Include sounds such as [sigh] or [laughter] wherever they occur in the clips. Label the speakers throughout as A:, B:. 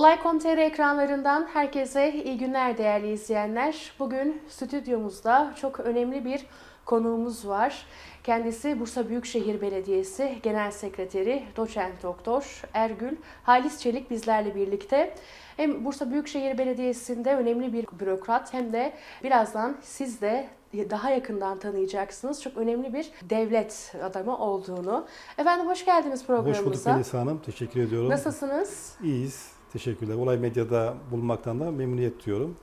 A: Olay.com.tr ekranlarından herkese iyi günler değerli izleyenler. Bugün stüdyomuzda çok önemli bir konuğumuz var. Kendisi Bursa Büyükşehir Belediyesi Genel Sekreteri Doçent Doktor Ergül Halis Çelik bizlerle birlikte. Hem Bursa Büyükşehir Belediyesi'nde önemli bir bürokrat hem de birazdan siz de daha yakından tanıyacaksınız. Çok önemli bir devlet adamı olduğunu. Efendim hoş geldiniz programımıza.
B: Hoş bulduk Melisa Hanım. Teşekkür ediyorum.
A: Nasılsınız?
B: İyiyiz. Teşekkürler. Olay Medya'da bulunmaktan da memnuniyet duyuyorum.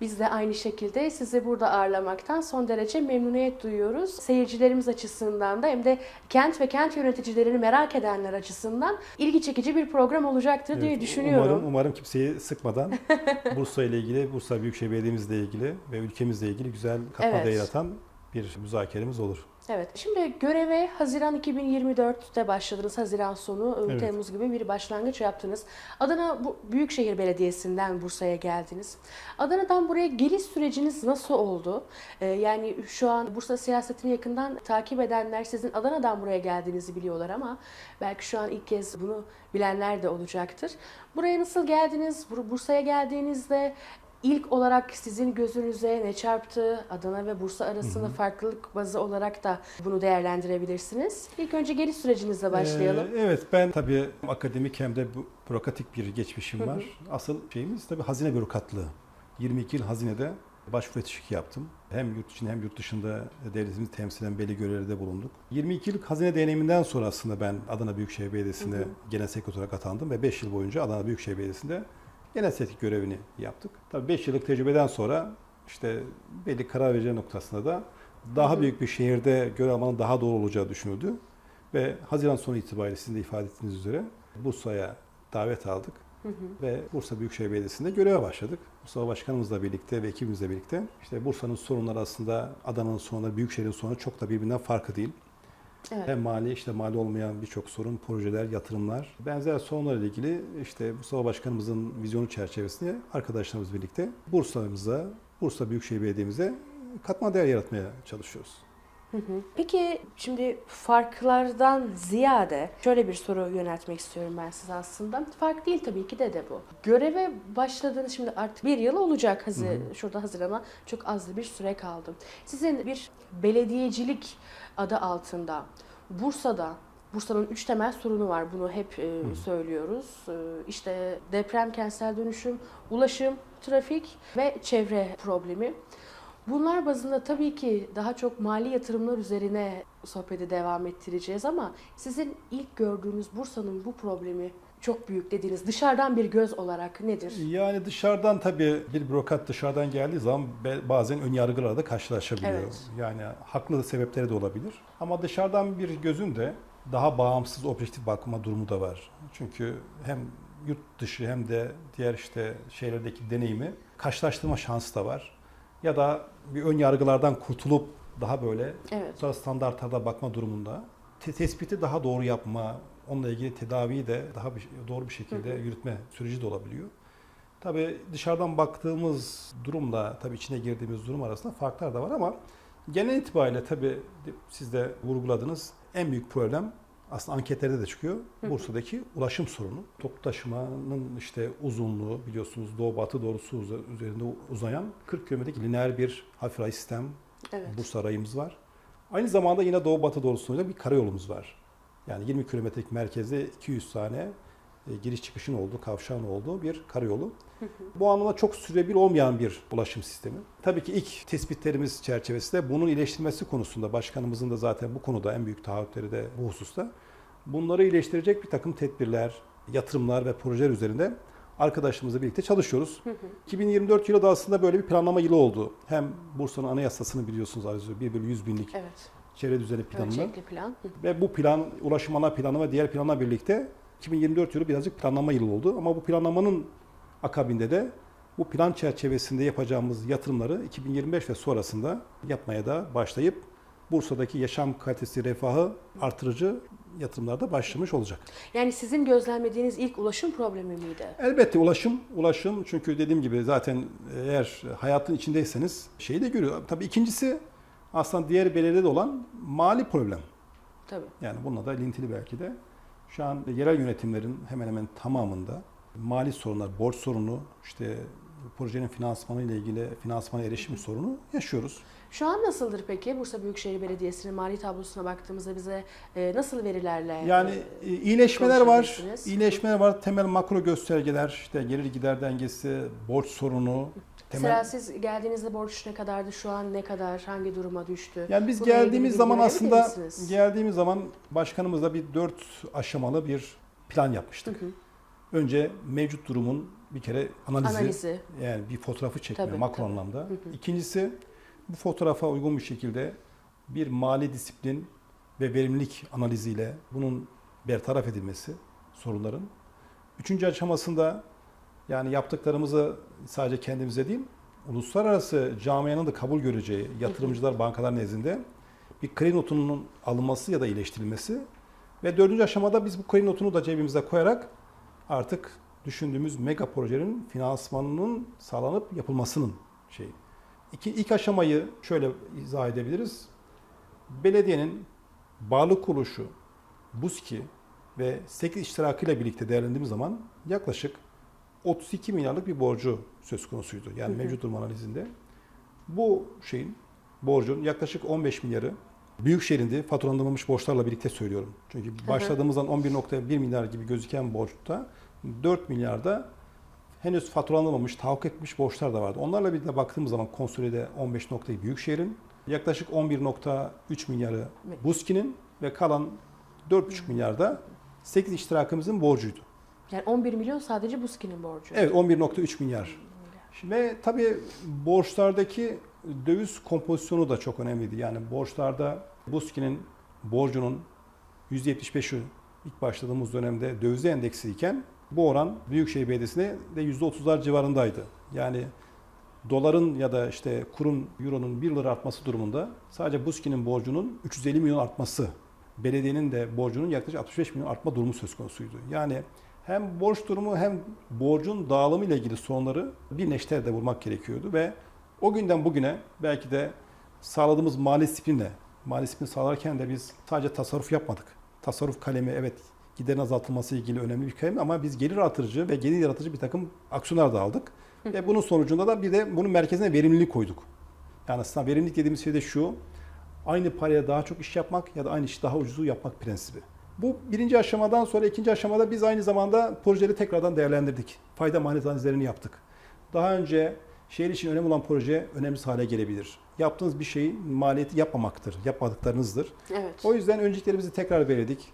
A: Biz de aynı şekilde sizi burada ağırlamaktan son derece memnuniyet duyuyoruz. Seyircilerimiz açısından da hem de kent ve kent yöneticilerini merak edenler açısından ilgi çekici bir program olacaktır diye
B: Evet,
A: düşünüyorum.
B: Umarım, umarım kimseyi sıkmadan [laughs] Bursa ile ilgili, Bursa Büyükşehir Belediye'mizle ilgili ve ülkemizle ilgili güzel katma
A: Evet.
B: yaratan bir müzakeremiz olur.
A: Evet. Şimdi göreve Haziran 2024'te başladınız. Haziran sonu,
B: Evet.
A: Temmuz gibi bir başlangıç yaptınız. Adana Büyükşehir Belediyesi'nden Bursa'ya geldiniz. Adana'dan buraya geliş süreciniz nasıl oldu? Ee, yani şu an Bursa siyasetini yakından takip edenler sizin Adana'dan buraya geldiğinizi biliyorlar ama belki şu an ilk kez bunu bilenler de olacaktır. Buraya nasıl geldiniz? Bur- Bursa'ya geldiğinizde İlk olarak sizin gözünüze ne çarptı? Adana ve Bursa arasında farklılık bazı olarak da bunu değerlendirebilirsiniz. İlk önce geliş sürecinizle başlayalım.
B: Ee, evet ben tabii akademik hem de bürokratik bir geçmişim var. Asıl şeyimiz tabii hazine bürokratlığı. 22 yıl hazinede başvuru yetişiki yaptım. Hem yurt içinde hem yurt dışında devletimizi temsilen belli görevlerde bulunduk. 22 yıllık hazine deneyiminden sonra aslında ben Adana Büyükşehir Belediyesi'nde genel sekreter olarak atandım ve 5 yıl boyunca Adana Büyükşehir Belediyesi'nde genel sekreter görevini yaptık. Tabii 5 yıllık tecrübeden sonra işte belli karar verici noktasında da daha büyük bir şehirde görev almanın daha doğru olacağı düşünüldü. Ve Haziran sonu itibariyle sizin de ifade ettiğiniz üzere Bursa'ya davet aldık. Ve Bursa Büyükşehir Belediyesi'nde göreve başladık. Mustafa Başkanımızla birlikte ve ekibimizle birlikte işte Bursa'nın sorunları aslında Adana'nın sorunları, Büyükşehir'in sorunları çok da birbirinden farklı değil.
A: Evet.
B: Hem mali işte mali olmayan birçok sorun, projeler, yatırımlar, benzer sorunlarla ilgili işte Mustafa Başkanımızın vizyonu çerçevesinde arkadaşlarımız birlikte Bursa'mıza, Bursa Büyükşehir Belediye'mize katma değer yaratmaya çalışıyoruz.
A: Peki şimdi farklardan ziyade şöyle bir soru yöneltmek istiyorum ben size aslında. Fark değil tabii ki de de bu. Göreve başladığınız şimdi artık bir yıl olacak. Hazır, şurada Haziran'a çok az bir süre kaldı. Sizin bir belediyecilik adı altında Bursa'da Bursa'nın üç temel sorunu var. Bunu hep e, söylüyoruz. E, işte deprem, kentsel dönüşüm, ulaşım, trafik ve çevre problemi. Bunlar bazında tabii ki daha çok mali yatırımlar üzerine sohbeti devam ettireceğiz ama sizin ilk gördüğünüz Bursa'nın bu problemi çok büyük dediğiniz dışarıdan bir göz olarak nedir?
B: Yani dışarıdan tabii bir bürokrat dışarıdan geldiği zaman bazen ön yargılarla da karşılaşabiliyor.
A: Evet.
B: Yani haklı sebepleri de olabilir. Ama dışarıdan bir gözün de daha bağımsız, objektif bakma durumu da var. Çünkü hem yurt dışı hem de diğer işte şehirlerdeki deneyimi karşılaştırma şansı da var. Ya da bir ön yargılardan kurtulup daha böyle
A: Evet.
B: sonra standartlarda bakma durumunda te- tespiti daha doğru yapma, onunla ilgili tedaviyi de daha bir, doğru bir şekilde yürütme süreci de olabiliyor. Tabii dışarıdan baktığımız durumla tabii içine girdiğimiz durum arasında farklar da var ama genel itibariyle tabii siz de vurguladınız en büyük problem aslında anketlerde de çıkıyor. Bursa'daki ulaşım sorunu. Toplu taşımanın işte uzunluğu biliyorsunuz doğu batı doğrusu üzerinde uzayan 40 kilometrelik lineer bir hafif ray sistem
A: Evet.
B: Bursa rayımız var. Aynı zamanda yine doğu batı doğrusunda bir karayolumuz var. Yani 20 kilometrelik merkezde 200 tane giriş çıkışın olduğu, kavşağın olduğu bir karayolu. Bu anlamda çok sürebil olmayan bir ulaşım sistemi. Tabii ki ilk tespitlerimiz çerçevesinde bunun iyileştirilmesi konusunda başkanımızın da zaten bu konuda en büyük taahhütleri de bu hususta. Bunları iyileştirecek bir takım tedbirler, yatırımlar ve projeler üzerinde arkadaşlarımızla birlikte çalışıyoruz. 2024 yılı da aslında böyle bir planlama yılı oldu. Hem Bursa'nın anayasasını biliyorsunuz Arzu 1 bölü 100 binlik
A: Evet.
B: çevre düzeni planını
A: Ölçekli plan. Hı.
B: ve bu plan ulaşım ana planı ve diğer planla birlikte 2024 yılı birazcık planlama yılı oldu. Ama bu planlamanın akabinde de bu plan çerçevesinde yapacağımız yatırımları 2025 ve sonrasında yapmaya da başlayıp Bursa'daki yaşam kalitesi, refahı artırıcı yatırımlarda başlamış olacak.
A: Yani sizin gözlemlediğiniz ilk ulaşım problemi miydi?
B: Elbette ulaşım, ulaşım çünkü dediğim gibi zaten eğer hayatın içindeyseniz şeyi de görüyor. Tabii ikincisi aslında diğer belediyede olan mali problem.
A: Tabii.
B: Yani bununla da ilintili belki de. Şu an yerel yönetimlerin hemen hemen tamamında mali sorunlar, borç sorunu, işte projenin finansmanı ile ilgili finansmana erişim sorunu yaşıyoruz.
A: Şu an nasıldır peki Bursa Büyükşehir Belediyesi'nin mali tablosuna baktığımızda bize e, nasıl verilerle
B: Yani
A: e,
B: e, iyileşmeler var. İyileşmeler var. Temel makro göstergeler, işte gelir gider dengesi, borç sorunu.
A: Mesela siz geldiğinizde borç ne kadardı şu an ne kadar hangi duruma düştü?
B: Yani biz
A: Bununla
B: geldiğimiz zaman aslında geldiğimiz zaman başkanımızla bir dört aşamalı bir plan yapmıştık.
A: Hı hı.
B: Önce mevcut durumun bir kere analizi,
A: Analizi.
B: yani bir fotoğrafı çekme
A: Tabii,
B: makro
A: tabii.
B: anlamda.
A: Hı hı.
B: İkincisi bu fotoğrafa uygun bir şekilde bir mali disiplin ve verimlilik analiziyle bunun bertaraf edilmesi sorunların. Üçüncü aşamasında yani yaptıklarımızı sadece kendimize değil, uluslararası camianın da kabul göreceği yatırımcılar bankalar nezdinde bir kredi notunun alınması ya da iyileştirilmesi ve dördüncü aşamada biz bu kredi notunu da cebimize koyarak artık düşündüğümüz mega projenin finansmanının sağlanıp yapılmasının şeyi. İki, ilk aşamayı şöyle izah edebiliriz. Belediyenin bağlı kuruluşu, BUSKİ ve 8 iştirakıyla birlikte değerlendirdiğimiz zaman yaklaşık 32 milyarlık bir borcu söz konusuydu. Yani
A: Hı hı.
B: mevcut durum analizinde. Bu şeyin, borcun yaklaşık 15 milyarı Büyükşehir'inde faturanlamamış borçlarla birlikte söylüyorum. Çünkü başladığımızdan 11.1 milyar gibi gözüken borçta 4 milyarda henüz faturanlamamış, tahakkuk etmiş borçlar da vardı. Onlarla birlikte baktığımız zaman konsolide 15.'yı Büyükşehir'in, yaklaşık 11.3 milyarı BUSKİ'nin ve kalan 4.5 milyarda 8 iştirakımızın borcuydu.
A: Yani 11 milyon sadece Buski'nin borcu.
B: Evet 11.3 milyar. Ve tabii borçlardaki döviz kompozisyonu da çok önemliydi. Yani borçlarda BUSKİ'nin borcunun %75'i ilk başladığımız dönemde dövize endeksiyken bu oran Büyükşehir Belediyesi'ne de %30'lar civarındaydı. Yani doların ya da işte kurun, euronun 1 lira artması durumunda sadece BUSKİ'nin borcunun 350 milyon artması, belediyenin de borcunun yaklaşık 65 milyon artma durumu söz konusuydu. Yani hem borç durumu hem borcun dağılımı ile ilgili sorunları bir neşterde vurmak gerekiyordu ve o günden bugüne belki de sağladığımız mali disiplinle, mali disiplin sağlarken de biz sadece tasarruf yapmadık. Tasarruf kalemi evet giderin azaltılması ile ilgili önemli bir kalem ama biz gelir artırıcı ve gelir yaratıcı bir takım aksiyonlar da aldık. ve bunun sonucunda da bir de bunun merkezine verimlilik koyduk. Yani aslında verimlilik dediğimiz şey de şu, aynı paraya daha çok iş yapmak ya da aynı işi daha ucuzu yapmak prensibi. Bu birinci aşamadan sonra ikinci aşamada biz aynı zamanda projeleri tekrardan değerlendirdik. Fayda maliyet analizlerini yaptık. Daha önce şehir için önemli olan proje önemsiz hale gelebilir. Yaptığınız bir şeyin maliyeti yapmamaktır, yapmadıklarınızdır.
A: Evet.
B: O yüzden önceliklerimizi tekrar belirledik.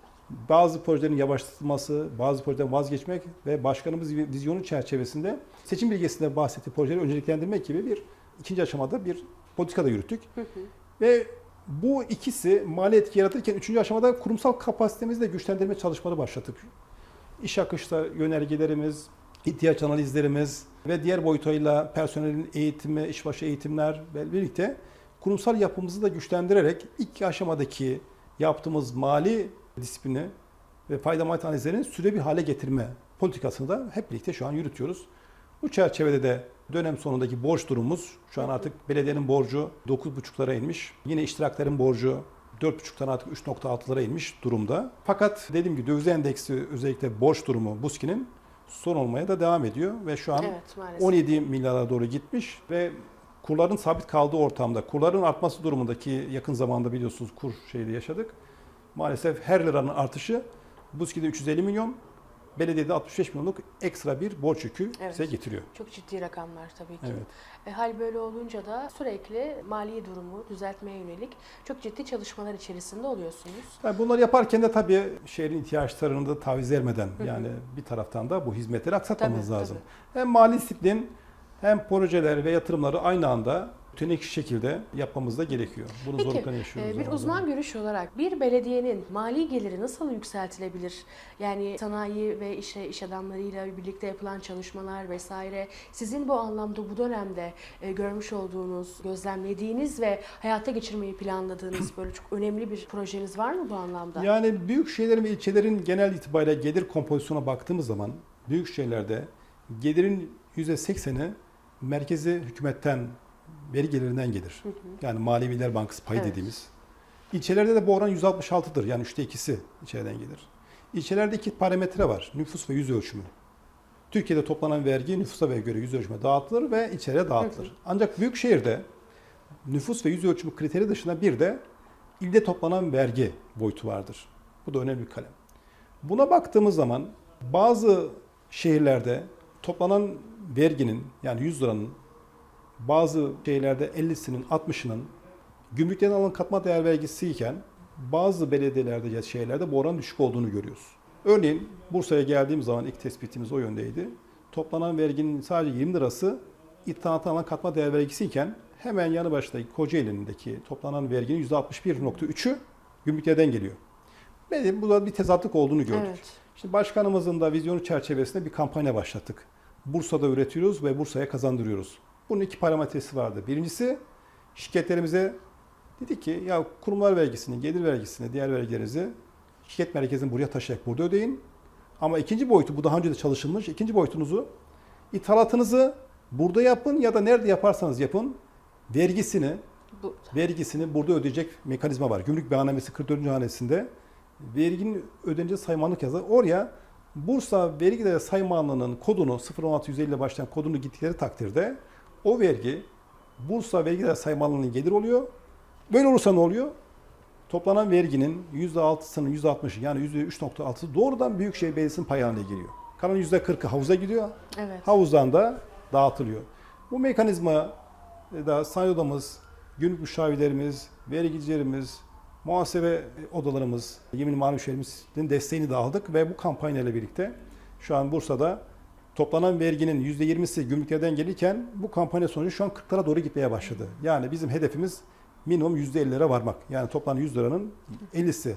B: Bazı projelerin yavaşlatılması, bazı projeden vazgeçmek ve başkanımız vizyonu çerçevesinde seçim bilgisinde bahsettiği projeleri önceliklendirmek gibi bir ikinci aşamada bir politika da yürüttük.
A: Hı hı.
B: Ve bu ikisi maliyet yaratırken üçüncü aşamada kurumsal kapasitemizi de güçlendirme çalışmaları başlattık. İş akışta yönergelerimiz, ihtiyaç analizlerimiz ve diğer boyutuyla personelin eğitimi, işbaşı eğitimler ve birlikte kurumsal yapımızı da güçlendirerek ilk aşamadaki yaptığımız mali disiplini ve fayda maliyet analizlerini süre bir hale getirme politikasını da hep birlikte şu an yürütüyoruz. Bu çerçevede de dönem sonundaki borç durumumuz şu an artık belediyenin borcu 9,5'lara inmiş. Yine iştiraklerin borcu 4,5'tan artık 3,6'lara inmiş durumda. Fakat dediğim gibi döviz endeksi özellikle borç durumu BUSKİ'nin son olmaya da devam ediyor ve şu an
A: Evet maalesef.
B: 17 milyara doğru gitmiş ve kurların sabit kaldığı ortamda, kurların artması durumundaki yakın zamanda biliyorsunuz kur şeyde yaşadık. Maalesef her liranın artışı BUSKİ'de 350 milyon, belediyede 65 milyonluk ekstra bir borç yükü
A: Evet.
B: size getiriyor.
A: Çok ciddi rakamlar tabii ki.
B: Evet.
A: E, hal böyle olunca da sürekli mali durumu düzeltmeye yönelik çok ciddi çalışmalar içerisinde oluyorsunuz.
B: Yani bunları yaparken de tabii şehrin ihtiyaçlarını da taviz vermeden yani bir taraftan da bu hizmetleri aksatmamız
A: Tabii,
B: lazım. Hem mali disiplin hem projeler ve yatırımları aynı anda tünek şekilde yapmamız da gerekiyor. Bunun
A: Peki,
B: zorluklarını yaşıyoruz.
A: Ee, bir uzman
B: zaman.
A: görüş olarak bir belediyenin mali geliri nasıl yükseltilebilir? Yani sanayi ve işte iş adamlarıyla birlikte yapılan çalışmalar vesaire sizin bu anlamda bu dönemde e, görmüş olduğunuz, gözlemlediğiniz ve hayata geçirmeyi planladığınız böyle çok önemli bir projeniz var mı bu anlamda?
B: Yani büyük şehirlerin ve ilçelerin genel itibariyle gelir kompozisyona baktığımız zaman büyük şehirlerde gelirin %80'i merkezi hükümetten veri gelirinden gelir.
A: Hı hı.
B: Yani Mali Bankası payı
A: Evet.
B: dediğimiz. İlçelerde de bu oran 166'dır. Yani üçte ikisi içeriden gelir. İlçelerde iki parametre var. Nüfus ve yüz ölçümü. Türkiye'de toplanan vergi nüfusa ve göre yüz ölçüme dağıtılır ve içeriye dağıtılır. Ancak büyük şehirde nüfus ve yüz ölçümü kriteri dışında bir de ilde toplanan vergi boyutu vardır. Bu da önemli bir kalem. Buna baktığımız zaman bazı şehirlerde toplanan verginin yani 100 liranın bazı şehirlerde 50'sinin 60'ının gümrükten alınan katma değer vergisi iken bazı belediyelerde ya şehirlerde bu oran düşük olduğunu görüyoruz. Örneğin Bursa'ya geldiğim zaman ilk tespitimiz o yöndeydi. Toplanan verginin sadece 20 lirası ithalattan alınan katma değer vergisi iken hemen yanı baştaki Kocaeli'ndeki toplanan verginin %61.3'ü gümrüklerden geliyor. Benim burada bir tezatlık olduğunu gördük.
A: Evet.
B: Şimdi başkanımızın da vizyonu çerçevesinde bir kampanya başlattık. Bursa'da üretiyoruz ve Bursa'ya kazandırıyoruz. Bunun iki parametresi vardı. Birincisi şirketlerimize dedik ki ya kurumlar vergisini, gelir vergisini, diğer vergilerinizi şirket merkezini buraya taşıyarak burada ödeyin. Ama ikinci boyutu bu daha önce de çalışılmış. İkinci boyutunuzu ithalatınızı burada yapın ya da nerede yaparsanız yapın vergisini
A: Bu,
B: vergisini burada ödeyecek mekanizma var. Gümrük beyannamesi 44. hanesinde verginin ödeneceği saymanlık yazar. Oraya Bursa Vergi Saymanlığı'nın kodunu 01650 ile başlayan kodunu gittikleri takdirde o vergi Bursa Vergi Daire Saymanlığı'nın gelir oluyor. Böyle olursa ne oluyor? Toplanan verginin %6'sının %60'ı yani %3.6'sı doğrudan Büyükşehir Belediyesi'nin pay haline geliyor. Kalan %40'ı havuza gidiyor.
A: evet.
B: Havuzdan da dağıtılıyor. Bu mekanizma da sanayi odamız, gümrük müşavirlerimiz, vergicilerimiz, muhasebe odalarımız, yemin mali müşavirimizin desteğini de aldık ve bu kampanya ile birlikte şu an Bursa'da toplanan verginin %20'si gümrüklerden gelirken bu kampanya sonucu şu an 40'lara doğru gitmeye başladı. Yani bizim hedefimiz minimum %50'lere varmak. Yani toplanan 100 liranın 50'si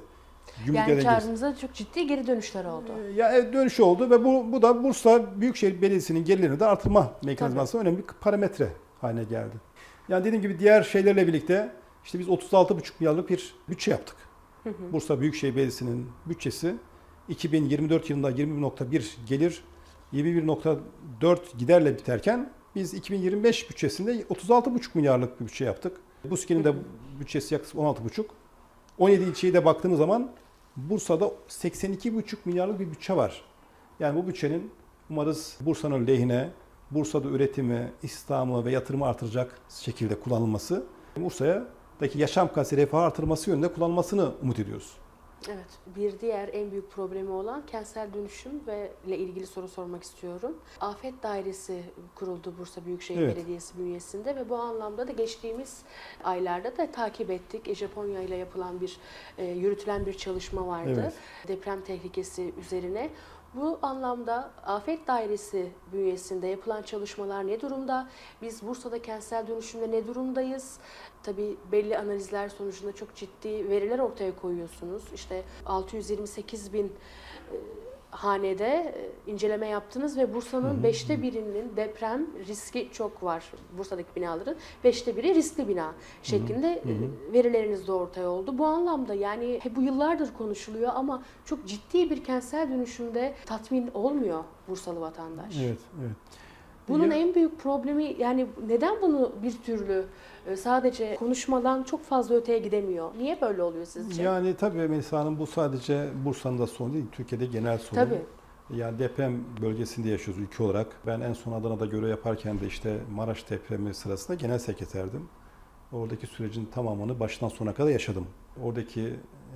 B: gümrüklerden
A: Yani karnınıza çok ciddi geri dönüşler oldu.
B: Ya evet, dönüş oldu ve bu, bu da Bursa Büyükşehir Belediyesi'nin gelirlerini de artırma mekanizması önemli bir parametre haline geldi. Yani dediğim gibi diğer şeylerle birlikte işte biz 36,5 milyarlık bir bütçe yaptık. Bursa Büyükşehir Belediyesi'nin bütçesi 2024 yılında 20.1 gelir 21.4 giderle biterken biz 2025 bütçesinde 36,5 milyarlık bir bütçe yaptık. Bu skinin de bütçesi yaklaşık 16,5. 17 ilçeye de baktığımız zaman Bursa'da 82,5 milyarlık bir bütçe var. Yani bu bütçenin umarız Bursa'nın lehine, Bursa'da üretimi, istihdamı ve yatırımı artıracak şekilde kullanılması, Bursa'daki yaşam kalitesi refah artırması yönünde kullanılmasını umut ediyoruz.
A: Evet. Bir diğer en büyük problemi olan kentsel dönüşüm ve ile ilgili soru sormak istiyorum. Afet Dairesi kuruldu Bursa Büyükşehir
B: Evet.
A: Belediyesi bünyesinde ve bu anlamda da geçtiğimiz aylarda da takip ettik. E, Japonya ile yapılan bir e, yürütülen bir çalışma vardı.
B: Evet.
A: Deprem tehlikesi üzerine. Bu anlamda Afet Dairesi bünyesinde yapılan çalışmalar ne durumda? Biz Bursa'da kentsel dönüşümde ne durumdayız? Tabii belli analizler sonucunda çok ciddi veriler ortaya koyuyorsunuz. İşte 628 bin e, hanede e, inceleme yaptınız ve Bursa'nın beşte birinin deprem riski çok var. Bursa'daki binaların beşte biri riskli bina şeklinde e, verileriniz de ortaya oldu. Bu anlamda yani bu yıllardır konuşuluyor ama çok ciddi bir kentsel dönüşümde tatmin olmuyor Bursalı vatandaş.
B: Evet, evet.
A: Bunun en büyük problemi yani neden bunu bir türlü e, sadece konuşmadan çok fazla öteye gidemiyor? Niye böyle oluyor sizce?
B: Yani tabii Melisa Hanım bu sadece Bursa'nın da sorunu değil, Türkiye'de genel sorun.
A: Tabii.
B: Yani deprem bölgesinde yaşıyoruz ülke olarak. Ben en son Adana'da görev yaparken de işte Maraş depremi sırasında genel sekreterdim. Oradaki sürecin tamamını baştan sona kadar yaşadım. Oradaki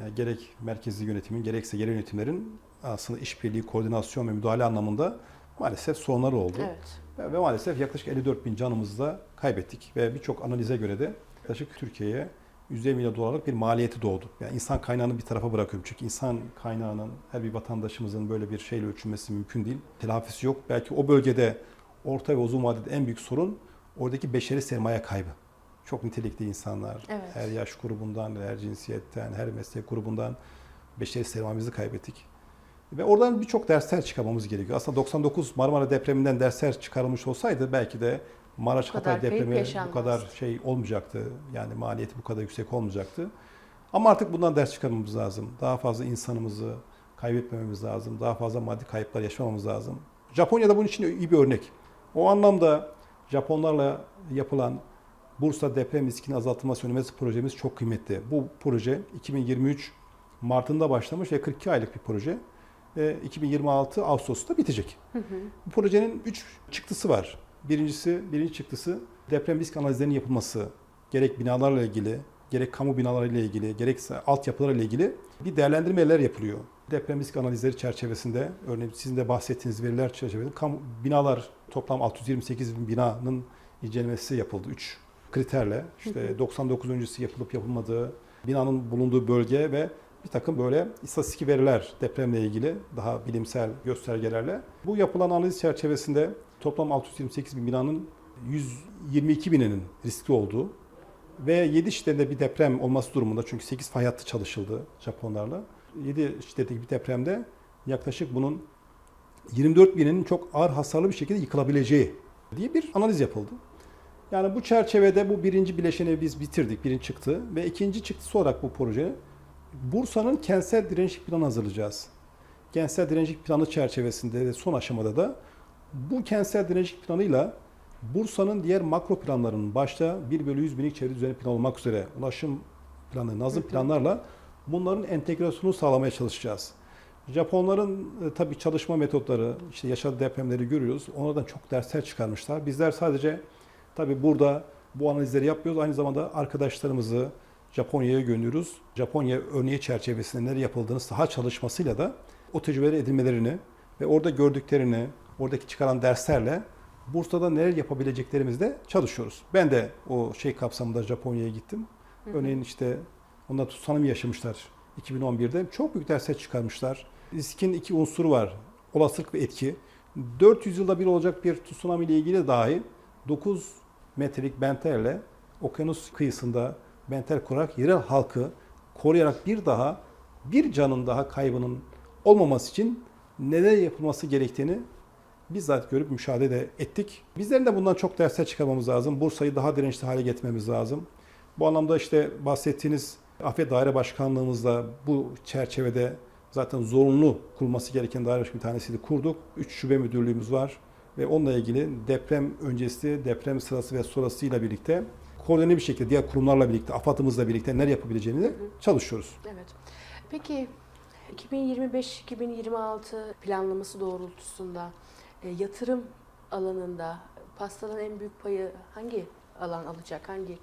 B: yani gerek merkezi yönetimin gerekse yerel yönetimlerin aslında işbirliği, koordinasyon ve müdahale anlamında maalesef sorunları oldu.
A: Evet.
B: Ve ve maalesef yaklaşık 54 bin canımızı da kaybettik. Ve birçok analize göre de yaklaşık Türkiye'ye 150 milyon dolarlık bir maliyeti doğdu. Yani insan kaynağını bir tarafa bırakıyorum. Çünkü insan kaynağının her bir vatandaşımızın böyle bir şeyle ölçülmesi mümkün değil. Telafisi yok. Belki o bölgede orta ve uzun vadede en büyük sorun oradaki beşeri sermaye kaybı. Çok nitelikli insanlar,
A: Evet.
B: her yaş grubundan, her cinsiyetten, her meslek grubundan beşeri sermayemizi kaybettik. Ve oradan birçok dersler çıkarmamız gerekiyor. Aslında 99 Marmara depreminden dersler çıkarılmış olsaydı belki de Maraş Hatay depremi bu kadar şey olmayacaktı. Yani maliyeti bu kadar yüksek olmayacaktı. Ama artık bundan ders çıkarmamız lazım. Daha fazla insanımızı kaybetmememiz lazım. Daha fazla maddi kayıplar yaşamamız lazım. Japonya da bunun için iyi bir örnek. O anlamda Japonlarla yapılan Bursa deprem riskini azaltılması önlemesi projemiz çok kıymetli. Bu proje 2023 Mart'ında başlamış ve 42 aylık bir proje. Ve 2026 Ağustos'ta bitecek. Bu projenin 3 çıktısı var. Birincisi, birinci çıktısı deprem risk analizlerinin yapılması. Gerek binalarla ilgili, gerek kamu binalarıyla ilgili, gerekse altyapılarla ilgili bir değerlendirmeler yapılıyor. Deprem risk analizleri çerçevesinde, örneğin sizin de bahsettiğiniz veriler çerçevesinde kamu, binalar toplam 628 bin binanın incelemesi yapıldı. 3 kriterle işte 99 öncesi yapılıp yapılmadığı, binanın bulunduğu bölge ve bir takım böyle istatistik veriler depremle ilgili daha bilimsel göstergelerle. Bu yapılan analiz çerçevesinde toplam 628 bin binanın 122 bininin riskli olduğu ve 7 şiddetinde bir deprem olması durumunda çünkü 8 fay hattı çalışıldı Japonlarla. 7 şiddetli bir depremde yaklaşık bunun 24 binin çok ağır hasarlı bir şekilde yıkılabileceği diye bir analiz yapıldı. Yani bu çerçevede bu birinci bileşeni biz bitirdik, birinci çıktı ve ikinci çıktısı olarak bu proje Bursa'nın kentsel dirençlik planı hazırlayacağız. Kentsel dirençlik planı çerçevesinde ve son aşamada da bu kentsel dirençlik planıyla Bursa'nın diğer makro planlarının başta 1 bölü 100 binlik çevre düzeni planı olmak üzere ulaşım planı, nazım planlarla bunların entegrasyonunu sağlamaya çalışacağız. Japonların e, tabii çalışma metotları, işte yaşadığı depremleri görüyoruz. Onlardan çok dersler çıkarmışlar. Bizler sadece tabii burada bu analizleri yapıyoruz. Aynı zamanda arkadaşlarımızı Japonya'ya gönderiyoruz. Japonya örneği çerçevesinde neler yapıldığını saha çalışmasıyla da o tecrübeleri edinmelerini ve orada gördüklerini, oradaki çıkaran derslerle Bursa'da neler yapabileceklerimizde çalışıyoruz. Ben de o şey kapsamında Japonya'ya gittim. Örneğin işte onlar tsunami yaşamışlar 2011'de. Çok büyük dersler çıkarmışlar. Riskin iki unsuru var. Olasılık ve etki. 400 yılda bir olacak bir tsunami ile ilgili dahi 9 metrelik benterle okyanus kıyısında benter kurarak yerel halkı koruyarak bir daha bir canın daha kaybının olmaması için neler yapılması gerektiğini bizzat görüp müşahede de ettik. Bizlerin de bundan çok dersler çıkarmamız lazım. Bursa'yı daha dirençli hale getirmemiz lazım. Bu anlamda işte bahsettiğiniz Afet Daire Başkanlığımızla bu çerçevede zaten zorunlu kurulması gereken daire bir tanesiydi kurduk. Üç şube müdürlüğümüz var ve onunla ilgili deprem öncesi, deprem sırası ve sonrasıyla birlikte koordine bir şekilde diğer kurumlarla birlikte, AFAD'ımızla birlikte neler yapabileceğini de çalışıyoruz.
A: Evet. Peki 2025-2026 planlaması doğrultusunda e, yatırım alanında pastanın en büyük payı hangi alan alacak? Hangi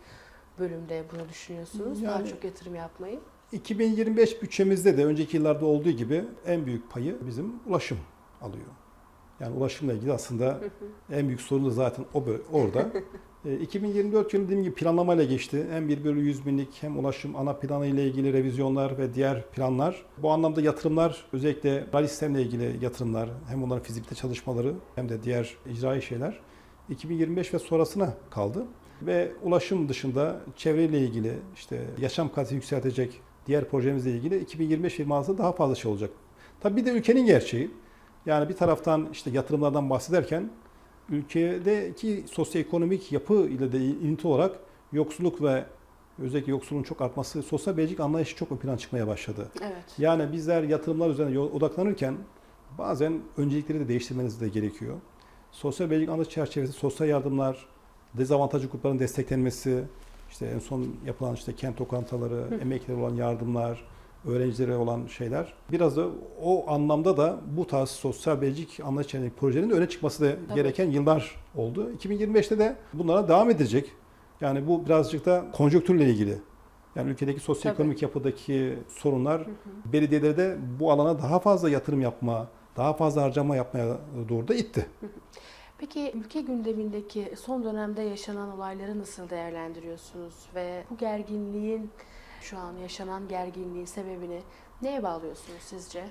A: bölümde bunu düşünüyorsunuz? Daha
B: Yani-
A: çok yatırım yapmayı.
B: 2025 bütçemizde de önceki yıllarda olduğu gibi en büyük payı bizim ulaşım alıyor. Yani ulaşımla ilgili aslında en büyük sorun da zaten o orada. [laughs] E, 2024 yılı dediğim gibi planlamayla geçti. Hem 1 bölü 100 binlik hem ulaşım ana planı ile ilgili revizyonlar ve diğer planlar. Bu anlamda yatırımlar özellikle rally sistemle ilgili yatırımlar hem onların fizibilite çalışmaları hem de diğer icraî şeyler 2025 ve sonrasına kaldı. Ve ulaşım dışında çevreyle ilgili işte yaşam kalitesini yükseltecek diğer projemizle ilgili 2025-26'da daha fazla şey olacak. Tabii bir de ülkenin gerçeği. Yani bir taraftan işte yatırımlardan bahsederken ülkedeki sosyoekonomik yapı ile de ilinti olarak yoksulluk ve özellikle yoksulluğun çok artması, sosyal beceriklik anlayışı çok ön plana çıkmaya başladı.
A: Evet.
B: Yani bizler yatırımlar üzerine odaklanırken bazen öncelikleri de değiştirmeniz de gerekiyor. Sosyal beceriklik anlayışı çerçevesinde sosyal yardımlar, dezavantajlı grupların desteklenmesi, işte en son yapılan işte kent lokantaları, emeklilere olan yardımlar, öğrencilere olan şeyler. Biraz da o anlamda da bu tarz sosyal beceriklik anlayış içerikli projenin öne çıkması da
A: Tabii.
B: gereken yıllar oldu. 2025'te de bunlara devam edecek. Yani bu birazcık da konjonktürle ilgili. Yani ülkedeki sosyoekonomik yapıdaki sorunlar belediyeleri de bu alana daha fazla yatırım yapma, daha fazla harcama yapmaya doğru da itti.
A: Peki ülke gündemindeki son dönemde yaşanan olayları nasıl değerlendiriyorsunuz ve bu gerginliğin şu an yaşanan gerginliğin sebebini neye bağlıyorsunuz sizce?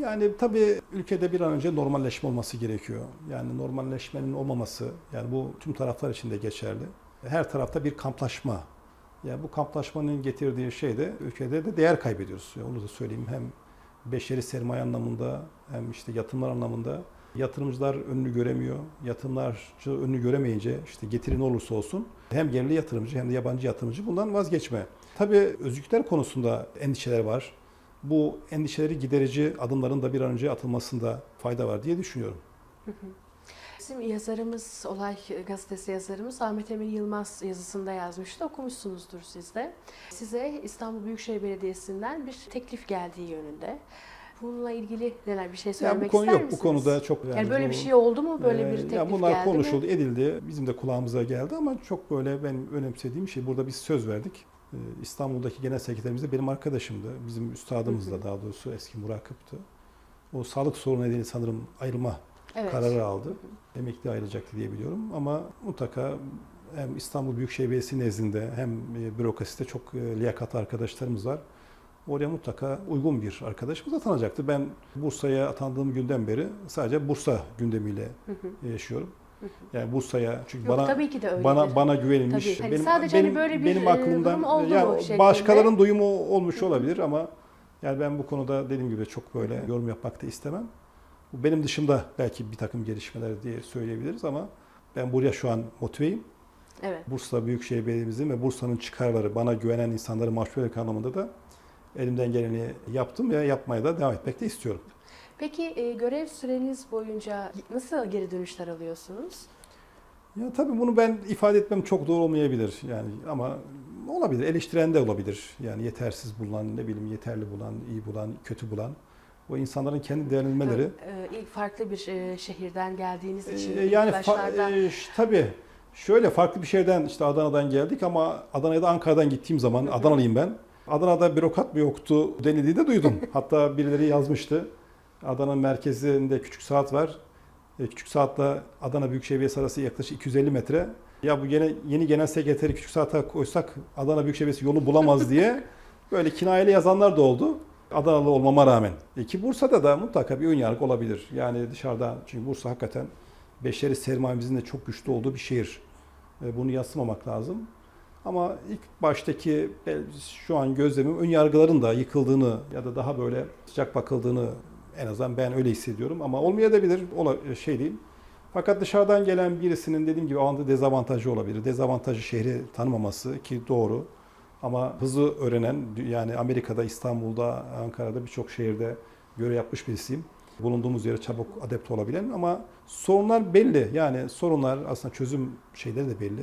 B: Yani tabii ülkede bir an önce normalleşme olması gerekiyor. Yani normalleşmenin olmaması, yani bu tüm taraflar için de geçerli. Her tarafta bir kamplaşma. Yani bu kamplaşmanın getirdiği şey de ülkede de değer kaybediyoruz. Yani onu da söyleyeyim hem beşeri sermaye anlamında hem işte yatırımlar anlamında. Yatırımcılar önünü göremiyor. Yatırımlarcı önünü göremeyince işte getiri ne olursa olsun hem yerli yatırımcı hem de yabancı yatırımcı bundan vazgeçme. Tabii özgürlükler konusunda endişeler var. Bu endişeleri giderici adımların da bir an önce atılmasında fayda var diye düşünüyorum.
A: Bizim yazarımız, Olay Gazetesi yazarımız Ahmet Emin Yılmaz yazısında yazmıştı. Okumuşsunuzdur siz de. Size İstanbul Büyükşehir Belediyesi'nden bir teklif geldiği yönünde. Bununla ilgili neler bir şey
B: Ya
A: söylemek
B: bu konu
A: ister
B: yok.
A: misiniz?
B: Bu konuda çok
A: yani, böyle
B: bu-
A: bir şey oldu mu? Böyle bir
B: Ee,
A: teklif
B: ya bunlar
A: geldi
B: konuşuldu,
A: mi?
B: edildi. Bizim de kulağımıza geldi ama çok böyle benim önemsediğim şey burada biz söz verdik. Ee, İstanbul'daki genel sekreterimiz de benim arkadaşımdı. Bizim üstadımız da daha doğrusu eski murakıptı. O sağlık sorunu nedeniyle sanırım ayrılma
A: Evet.
B: kararı aldı. Emekli ayrılacaktı diye biliyorum ama mutlaka hem İstanbul Büyükşehir Belediyesi nezdinde hem e, bürokraside çok e, liyakatli arkadaşlarımız var. Oraya mutlaka uygun bir arkadaşımız atanacaktı. Ben Bursa'ya atandığım günden beri sadece Bursa gündemiyle yaşıyorum. Yani Bursa'ya çünkü
A: Yok
B: bana
A: tabii ki de öyledir.
B: bana bana güvenilmiş.
A: Tabii. Hani sadece hani böyle bir, e, durum oldu
B: yani başkalarının duyumu olmuş olabilir ama yani ben bu konuda dediğim gibi çok böyle yorum yapmak da istemem. Bu benim dışımda belki bir takım gelişmeler diye söyleyebiliriz ama ben buraya şu an motiveyim.
A: Evet.
B: Bursa Büyükşehir Belediye'mizin ve Bursa'nın çıkarları, bana güvenen insanları mahcup etmek anlamında da elimden geleni yaptım ve yapmaya da devam etmek de istiyorum.
A: Peki e, görev süreniz boyunca nasıl geri dönüşler alıyorsunuz?
B: Ya tabii bunu ben ifade etmem çok doğru olmayabilir yani ama olabilir. Eleştiren de olabilir. Yani yetersiz bulan, ne bileyim yeterli bulan, iyi bulan, kötü bulan. O insanların kendi değerlendirmeleri.
A: Ee, ilk farklı bir e, şehirden geldiğiniz için
B: Ee, yani fa-
A: başlarda
B: e, tabii şöyle farklı bir şehirden işte Adana'dan geldik ama Adana'ya da Ankara'dan gittiğim zaman. Adanalıyım ben. Adana'da bürokrat mı yoktu denildiği de duydum. [laughs] Hatta birileri yazmıştı. Adana'nın merkezinde küçük saat var. E, Küçük saatle Adana Büyükşehir Belediyesi arası yaklaşık 250 metre. Ya bu yeni, yeni genel sekreteri küçük saate koysak Adana Büyükşehir Belediyesi yolu bulamaz diye [laughs] böyle kinayeli yazanlar da oldu. Adanalı olmama rağmen. E ki Bursa'da da mutlaka bir ön yargı olabilir. Yani dışarıdan çünkü Bursa hakikaten beşeri sermayemizin de çok güçlü olduğu bir şehir. E, Bunu yatsımamak lazım. Ama ilk baştaki şu an gözlemim ön yargıların da yıkıldığını ya da daha böyle sıcak bakıldığını en azından ben öyle hissediyorum. Ama olmayabilir, ola, şey değil. Fakat dışarıdan gelen birisinin dediğim gibi avantajı dezavantajı olabilir. Dezavantajı şehri tanımaması ki doğru. Ama hızlı öğrenen yani Amerika'da, İstanbul'da, Ankara'da birçok şehirde görev yapmış birisiyim. Bulunduğumuz yere çabuk adapte olabilen ama sorunlar belli. Yani sorunlar aslında çözüm şeyleri de belli.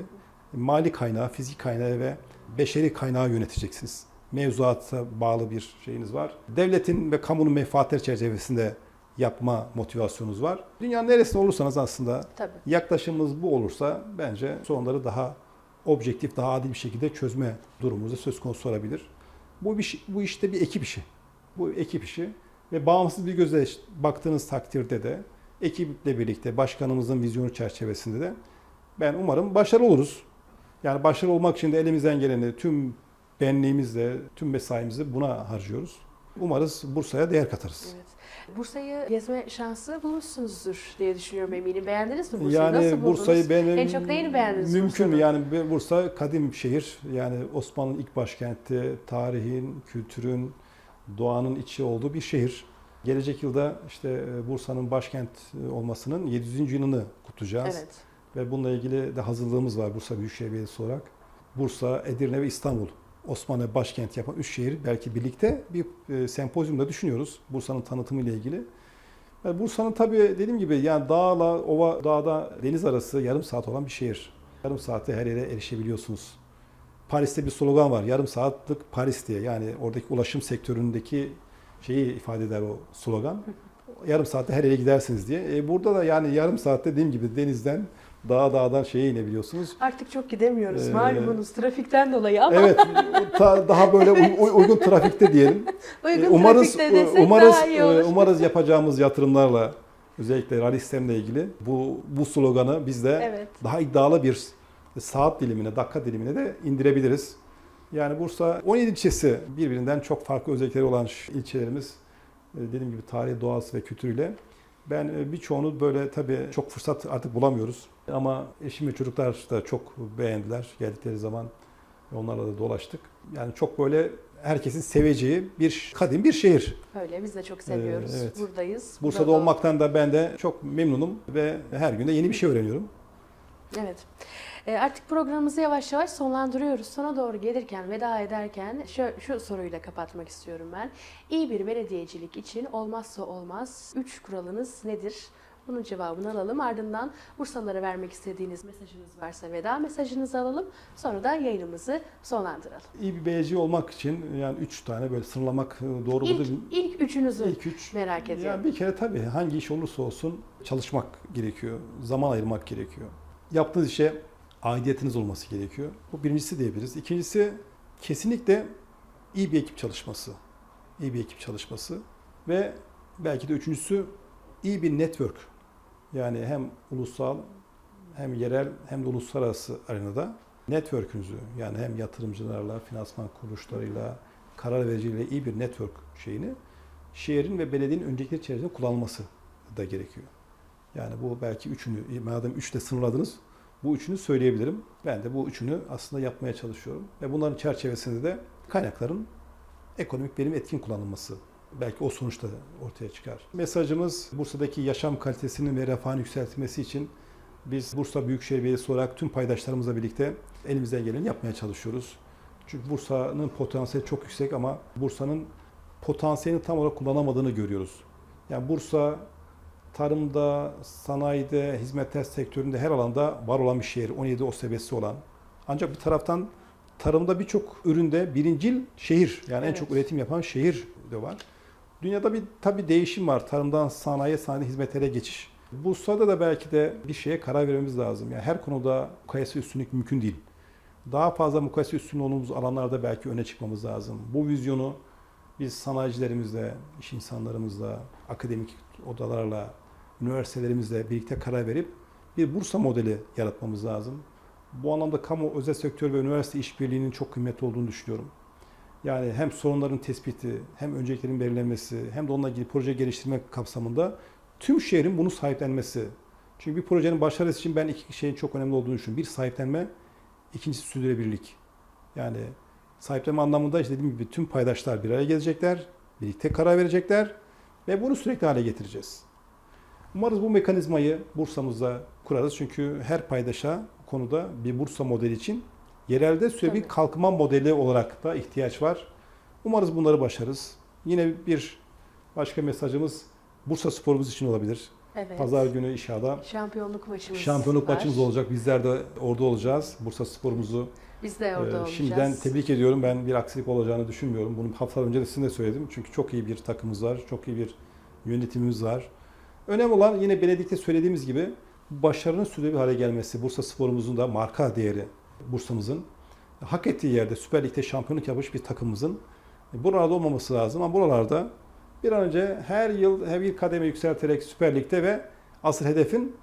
B: Mali kaynağı, fizik kaynağı ve beşeri kaynağı yöneteceksiniz. Mevzuata bağlı bir şeyiniz var. Devletin ve kamunun menfaatleri çerçevesinde yapma motivasyonunuz var. Dünyanın neresinde olursanız aslında
A: tabii.
B: yaklaşımımız bu olursa bence sorunları daha objektif, daha adil bir şekilde çözme durumumuzda söz konusu olabilir. Bu, bir, bu işte bir ekip işi. Bu ekip işi ve bağımsız bir gözle baktığınız takdirde de ekiple birlikte başkanımızın vizyonu çerçevesinde de ben umarım başarılı oluruz. Yani başarılı olmak için de elimizden geleni tüm benliğimizle, tüm mesaimizi buna harcıyoruz. Umarız Bursa'ya değer katarız.
A: Evet. Bursa'yı gezme şansı bulmuşsunuzdur diye düşünüyorum eminim. Beğendiniz mi Bursa'yı?
B: Yani
A: Nasıl buldunuz?
B: Bursa'yı benim
A: En çok neyini beğendiniz
B: Mümkün mü?
A: Bursa'nın?
B: Yani Bursa kadim şehir. Yani Osmanlı'nın ilk başkenti, tarihin, kültürün, doğanın içi olduğu bir şehir. Gelecek yılda işte e, Bursa'nın başkent e, olmasının 700. yılını kutlayacağız.
A: Evet.
B: Ve bununla ilgili de hazırlığımız var Bursa Büyükşehir Belediyesi olarak. Bursa, Edirne ve İstanbul Osmanlı başkent yapan üç şehir belki birlikte bir e, sempozyumda düşünüyoruz Bursa'nın tanıtımı ile ilgili. Yani Bursa'nın tabii dediğim gibi yani dağla, ova, dağda, deniz arası yarım saat olan bir şehir. Yarım saatte her yere erişebiliyorsunuz. Paris'te bir slogan var. Yarım saatlik Paris diye. Yani oradaki ulaşım sektöründeki şeyi ifade eder o slogan. Yarım saatte her yere gidersiniz diye. E burada da yani yarım saatte dediğim gibi denizden, dağa dağdan şeye inebiliyorsunuz.
A: Artık çok gidemiyoruz
B: Ee,
A: malumunuz trafikten dolayı ama
B: Evet, ta- daha böyle uy- uy- uygun trafikte diyelim. [laughs]
A: uygun
B: E, umarız
A: trafikte desek
B: umarız
A: daha iyi olur.
B: e, umarız yapacağımız yatırımlarla özellikle rally sistemle ilgili bu bu sloganı biz de
A: Evet.
B: daha iddialı bir saat dilimine, dakika dilimine de indirebiliriz. Yani Bursa 17 ilçesi birbirinden çok farklı özellikleri olan ilçelerimiz. E, Dediğim gibi tarihi, doğası ve kültürüyle. Ben e, birçoğunu böyle tabii çok fırsat artık bulamıyoruz. Ama eşim ve çocuklar da çok beğendiler geldikleri zaman. Onlarla da dolaştık. Yani çok böyle herkesin seveceği bir kadim bir şehir.
A: Öyle biz de çok seviyoruz.
B: Ee, evet.
A: Buradayız.
B: Bursa'da
A: Burada-
B: olmaktan da ben de çok memnunum ve her gün de yeni bir şey öğreniyorum.
A: Evet. E, Artık programımızı yavaş yavaş sonlandırıyoruz. Sona doğru gelirken, veda ederken şu, şu soruyla kapatmak istiyorum ben. İyi bir belediyecilik için olmazsa olmaz 3 kuralınız nedir? Bunun cevabını alalım. Ardından Bursalılara vermek istediğiniz mesajınız varsa veda mesajınızı alalım. Sonra da yayınımızı sonlandıralım.
B: İyi bir BC olmak için yani üç tane böyle sınırlamak e, doğru
A: İlk,
B: mudur?
A: ilk üçünüzü
B: İlk üç.
A: merak ediyorum.
B: Yani bir kere tabii hangi iş olursa olsun çalışmak gerekiyor. Zaman ayırmak gerekiyor. Yaptığınız işe aidiyetiniz olması gerekiyor. Bu birincisi diyebiliriz. İkincisi kesinlikle iyi bir ekip çalışması. İyi bir ekip çalışması. Ve belki de üçüncüsü iyi bir network. Yani hem ulusal hem yerel hem de uluslararası arenada network'ünüzü yani hem yatırımcılarla, finansman kuruluşlarıyla, karar vericiyle iyi bir network şeyini şehrin ve belediyenin öncelikleri içerisinde kullanılması da gerekiyor. Yani bu belki üçünü, madem üçle sınırladınız, bu üçünü söyleyebilirim. Ben de bu üçünü aslında yapmaya çalışıyorum. Ve bunların çerçevesinde de kaynakların ekonomik verim etkin kullanılması belki o sonuçta ortaya çıkar. Mesajımız Bursa'daki yaşam kalitesinin ve refahın yükseltilmesi için biz Bursa Büyükşehir Belediyesi olarak tüm paydaşlarımızla birlikte elimizden geleni yapmaya çalışıyoruz. Çünkü Bursa'nın potansiyeli çok yüksek ama Bursa'nın potansiyelini tam olarak kullanamadığını görüyoruz. Yani Bursa tarımda, sanayide, hizmetler sektöründe her alanda var olan bir şehir. 17 OSB'si olan. Ancak bir taraftan tarımda birçok üründe birincil şehir. Yani en
A: Evet.
B: çok üretim yapan şehir de var. Dünyada bir tabii değişim var. Tarımdan sanayiye, sanayi hizmetlere geçiş. Bursa'da da belki de bir şeye karar vermemiz lazım. Yani her konuda mukayese üstünlük mümkün değil. Daha fazla mukayese üstün olduğumuz alanlarda belki öne çıkmamız lazım. Bu vizyonu biz sanayicilerimizle, iş insanlarımızla, akademik odalarla, üniversitelerimizle birlikte karar verip bir Bursa modeli yaratmamız lazım. Bu anlamda kamu, özel sektör ve üniversite işbirliğinin çok kıymetli olduğunu düşünüyorum. Yani hem sorunların tespiti, hem önceliklerin belirlenmesi, hem de onunla ilgili proje geliştirme kapsamında tüm şehrin bunu sahiplenmesi. Çünkü bir projenin başarısı için ben iki şeyin çok önemli olduğunu düşünüyorum. Bir sahiplenme, ikincisi sürdürülebilirlik. Yani sahiplenme anlamında işte dediğim gibi tüm paydaşlar bir araya gelecekler, birlikte karar verecekler ve bunu sürekli hale getireceğiz. Umarız bu mekanizmayı Bursa'mızda kurarız. Çünkü her paydaşa bu konuda bir Bursa modeli için yerelde süre bir
A: Tabii.
B: kalkınma modeli olarak da ihtiyaç var. Umarız bunları başarırız. Yine bir başka mesajımız Bursa sporumuz için olabilir.
A: Evet.
B: Pazar günü inşallah
A: Şampiyonluk maçımız
B: şampiyonluk
A: var.
B: maçımız olacak. Bizler de orada olacağız. Bursa sporumuzu
A: Biz de orada
B: ee,
A: olacağız.
B: Şimdiden tebrik ediyorum. Ben bir aksilik olacağını düşünmüyorum. Bunu haftalar önce de sizinle söyledim. Çünkü çok iyi bir takımımız var. Çok iyi bir yönetimimiz var. Önemli olan yine Benedik'te söylediğimiz gibi bu başarının sürdürülebilir hale gelmesi. Bursa sporumuzun da marka değeri Bursa'mızın hak ettiği yerde Süper Lig'de şampiyonluk yapmış bir takımımızın buralarda olmaması lazım. Ama buralarda bir an önce her yıl her bir kademe yükselterek Süper Lig'de ve asıl hedefin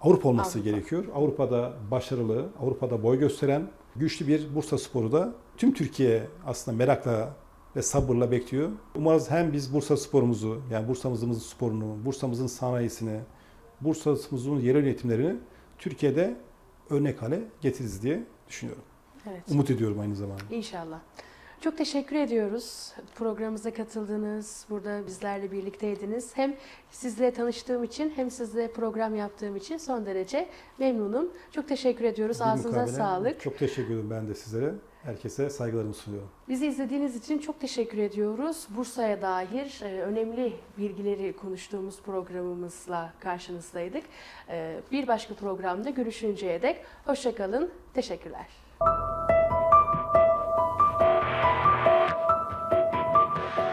B: Avrupa olması
A: Avrupa.
B: gerekiyor. Avrupa'da başarılı, Avrupa'da boy gösteren güçlü bir Bursa Sporu da tüm Türkiye aslında merakla ve sabırla bekliyor. Umarız hem biz Bursa sporumuzu, yani Bursa'mızın sporunu, Bursa'mızın sanayisini, Bursa'mızın yerel yönetimlerini Türkiye'de örnek hale getiririz diye düşünüyorum.
A: Evet.
B: Umut ediyorum aynı zamanda.
A: İnşallah. Çok teşekkür ediyoruz. Programımıza katıldınız, burada bizlerle birlikteydiniz. Hem sizle tanıştığım için hem sizle program yaptığım için son derece memnunum. Çok teşekkür ediyoruz.
B: Bir
A: Ağzınıza
B: mukabele
A: sağlık.
B: Çok teşekkür ederim ben de sizlere. Herkese saygılarımı sunuyorum.
A: Bizi izlediğiniz için çok teşekkür ediyoruz. Bursa'ya dair e, önemli bilgileri konuştuğumuz programımızla karşınızdaydık. E, bir başka programda görüşünceye dek hoşçakalın. Teşekkürler.